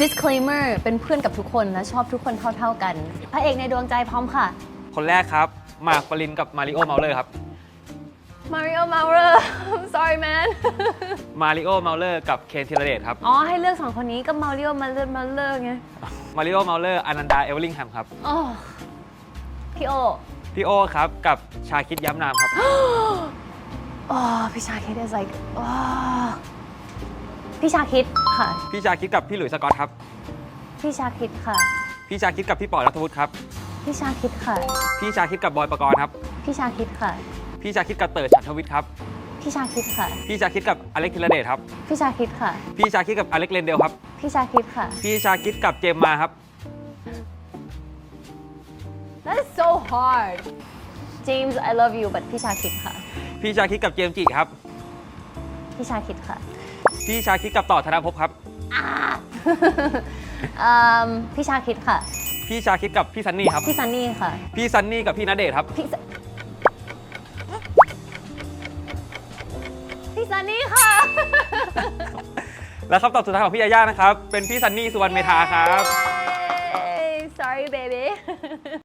disclaimer เป็นเพื่อนกับทุกคนและชอบทุกคนเท่า ๆกัน พระเอกในดวงใจพร้อมค่ะ คนแรกครับมาร์คปรินกับมาริโอเมาเลอร์ครับ Mario Maurer I'm sorry man มาริโอเมาเลอร์กับเคนธีรเดชครับอ๋อ ให้เลือกสองคนนี้ก็ Mario Maurer Maurer ไงมาริโอเมาเลอร์อนันดาเอเวอร์ลิงแฮมครับอ๋อพี่โอพี่โอครับกับชาคิดย้ำนามครับอ๋อพี่ชาคิด is like อ๋อ พี่ชาคิดค่ะ พี่ชาคิดกับพี่หลุยส์สกอตครับ พี่ชาคิดค่ะ พี่ชาคิดกับพี่ปอรัฐวุฒิครับ พี่ชาคิดค่ะ พี่ชาคิดกับบอยประกรณ์ครับ พี่ชาคิดค่ะ พี่ชาคิดกับเต๋อฉันทวิทย์ครับ พี่ชาคิดค่ะ พี่ชาคิดกับอเล็กธีรเดชครับ พี่ชาคิดค่ะ พี่ชาคิดกับอเล็กเรนเดลครับ พี่ชาคิดค่ะ พี่ชาคิดกับเจมมาครับ That is so hard James I love you but พี่ชาคิดค่ะ พี่ชาคิดกับเจมส์จิครับ พี่ชาคิดค่ะ พี่ชาคิดกับต่อธนภพครับ อ่าอืมพี่ชาคิดค่ะ พี่ชาคิดกับพี่ซันนี่ครับ พี่ซันนี่ค่ะ พี่ซันนี่กับพี่ณเดชน์ครับ พี่ซพี่ซันนี่ค่ะ และคำตอบสุดท้ายของพี่ยาย่านะครับ เป็นพี่ซันนี่สุวรรณเมธาครับ Yay! Sorry baby